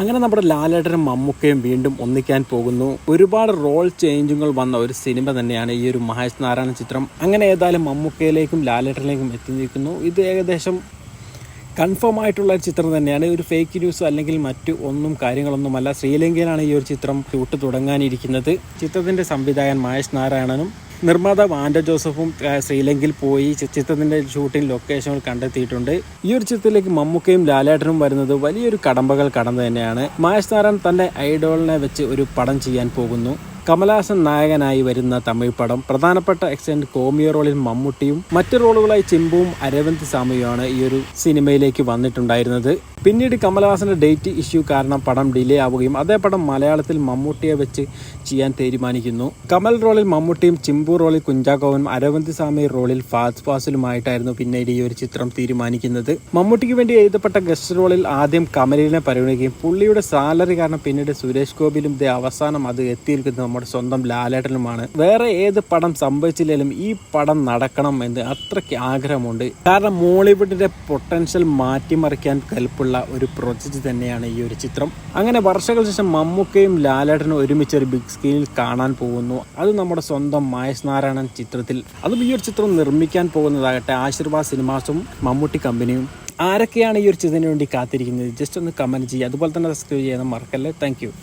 അങ്ങനെ നമ്മുടെ ലാലേട്ടനും മമ്മൂക്കയും വീണ്ടും ഒന്നിക്കാൻ പോകുന്നു. ഒരുപാട് റോൾ ചേഞ്ചുകൾ വന്ന ഒരു സിനിമ തന്നെയാണ് ഈ ഒരു മഹേഷ് നാരായണ ചിത്രം. അങ്ങനെ ഏതായാലും മമ്മൂക്കയിലേക്കും ലാലേട്ടനിലേക്കും എത്തി നിൽക്കുന്നു ഇത് ഏകദേശം കൺഫേം ആയിട്ടുള്ള ഒരു ചിത്രം തന്നെയാണ്. ഒരു ഫേക്ക് ന്യൂസ് അല്ലെങ്കിൽ മറ്റു ഒന്നും കാര്യങ്ങളൊന്നുമല്ല. ശ്രീലങ്കയിലാണ് ഈ ഒരു ചിത്രം ഷൂട്ട് തുടങ്ങാനിരിക്കുന്നത്. ചിത്രത്തിന്റെ സംവിധായകൻ മഹേഷ് നാരായണനും നിർമ്മാതാവ് ആൻഡോ ജോസഫും ശ്രീലങ്കയിൽ പോയി ചിത്രത്തിന്റെ ഷൂട്ടിംഗ് ലൊക്കേഷനുകൾ കണ്ടെത്തിയിട്ടുണ്ട്. ഈ ഒരു ചിത്രത്തിലേക്ക് മമ്മൂക്കയും ലാലേട്ടനും വരുന്നത് വലിയൊരു കടമ്പകൾ കടന്നു തന്നെയാണ്. മഹേഷ് നാരായൺ തന്റെ ഐഡോളിനെ വെച്ച് ഒരു പടം ചെയ്യാൻ പോകുന്നു. കമലഹാസൻ നായകനായി വരുന്ന തമിഴ് പടം. പ്രധാനപ്പെട്ട എക്സ്റ്റന്റ് കോമിയോ റോളിൽ മമ്മൂട്ടിയും മറ്റു റോളുകളായി ചിമ്പുവും അരവിന്ദ് സാമിയുമാണ് ഈ ഒരു സിനിമയിലേക്ക് വന്നിട്ടുണ്ടായിരുന്നത്. പിന്നീട് കമലഹാസന്റെ ഡേറ്റ് ഇഷ്യൂ കാരണം പടം ഡിലേ ആവുകയും അതേ പടം മലയാളത്തിൽ മമ്മൂട്ടിയെ വെച്ച് ചെയ്യാൻ തീരുമാനിക്കുന്നു. കമൽ റോളിൽ മമ്മൂട്ടിയും ചിമ്പു റോളിൽ കുഞ്ചാക്കോവനും അരവിന്ദ് സ്വാമി റോളിൽ ഫാസ് ഫാസിലുമായിട്ടായിരുന്നു പിന്നീട് ഈ ഒരു ചിത്രം തീരുമാനിക്കുന്നത്. മമ്മൂട്ടിക്ക് വേണ്ടി എഴുതപ്പെട്ട ഗസ്റ്റ് റോളിൽ ആദ്യം കമലിനെ പരിഗണിക്കുകയും പുള്ളിയുടെ സാലറി കാരണം പിന്നീട് സുരേഷ് ഗോപിയിലും ദേ അവസാനം അത് എത്തിയിരിക്കുന്നത് നമ്മുടെ സ്വന്തം ലാലേട്ടനുമാണ്. വേറെ ഏത് പടം സംഭവിച്ചില്ലെങ്കിലും ഈ പടം നടക്കണം എന്ന് അത്രയ്ക്ക് ആഗ്രഹമുണ്ട്. കാരണം മോളിവുഡിന്റെ പൊട്ടൻഷ്യൽ മാറ്റിമറിക്കാൻ കൽപ്പുള്ള ഒരു പ്രൊജക്റ്റ് തന്നെയാണ് ഈ ഒരു ചിത്രം. അങ്ങനെ വർഷങ്ങൾക്ക് ശേഷം മമ്മൂക്കയും ലാലേട്ടനും ഒരുമിച്ച് ഒരു ബിഗ് സ്ക്രീനിൽ കാണാൻ പോകുന്നു. അത് നമ്മുടെ സ്വന്തം മഹേഷ് നാരായണൻ ചിത്രത്തിൽ. അതും ഈ ഒരു ചിത്രം നിർമ്മിക്കാൻ പോകുന്നതാകട്ടെ ആശീർവാദ് സിനിമാസും മമ്മൂട്ടി കമ്പനിയും. ആരൊക്കെയാണ് ഈ ഒരു ചിത്രത്തിന് വേണ്ടി കാത്തിരിക്കുന്നത്? ജസ്റ്റ് ഒന്ന് കമന്റ് ചെയ്യുക. അതുപോലെ തന്നെ സബ്സ്ക്രൈബ് ചെയ്യാൻ മറക്കല്ലേ? താങ്ക്